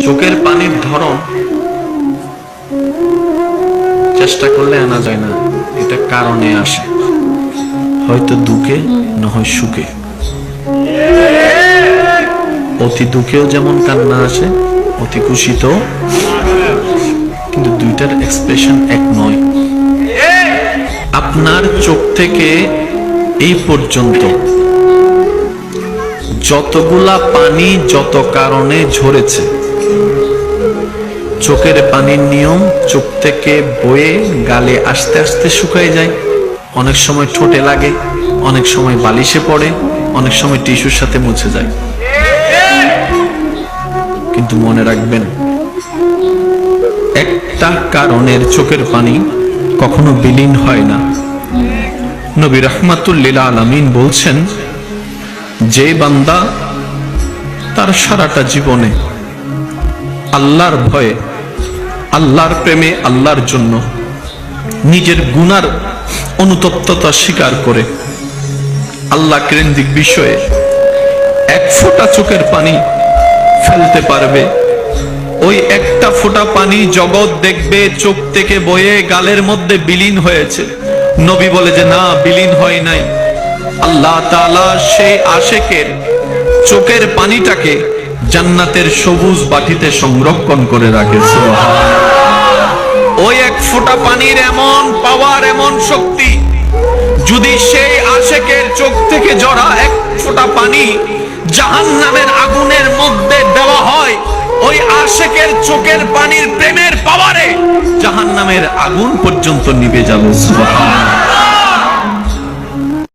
চোখের পানির ধরন চেষ্টা করলে আনা যায় না। এটা কারণে আসে। হয়তো দুঃখে, না হয় সুখে। অতি দুঃখেও যেমন কান্না আসে, অতি খুশিতেও। কিন্তু দুইটার এক্সপ্রেশন এক নয়। আপনার চোখ থেকে এই পর্যন্ত যতগুলা পানি যত কারণে ঝরেছে চোখের পানির নিয়ম চোখ থেকে বয়ে গালে আস্তে আস্তে শুকায় যায়। অনেক সময় ঠোঁটে লাগে, অনেক সময় বালিশে পড়ে, অনেক সময় টিস্যুর সাথে মুছে যায়। কিন্তু মনে রাখবেন, একটা কারণের চোখের পানি কখনো বিলীন হয় না। নবী রহমাতুল্লিল আলমিন বলছেন, যে বান্দা তার সারাটা জীবনে আল্লাহর ভয়ে আল্লাহর প্রেমে আল্লাহর জন্য নিজের গুনার অনুতপ্ততা স্বীকার করে আল্লাহ কেন্দ্রিক বিষয়ে এক ফোঁটা চোখের পানি ফেলতে পারবে। ওই একটা ফোঁটা পানি জগৎ দেখবে, চোখ থেকে বয়ে গালের মধ্যে বিলীন হয়েছে। নবী বলে যে, না, বিলীন হয় নাই। আল্লাহ তাআলা সেই আশেকের চোখের পানিটাকে জান্নাতের সবুজ বাটিতে সংরক্ষণ করে রাখে ওই এক ফোঁটা পানির এমন পাওয়ার, এমন শক্তি, যদি সেই আশেকের চোখ থেকে জড়া এক ফোঁটা পানি জাহান নামের আগুনের মধ্যে দেওয়া হয়, ওই আশেকের চোখের পানির প্রেমের পাওয়ারে জাহান নামের আগুন পর্যন্ত নিভে যাবে, সুবহানাল্লাহ।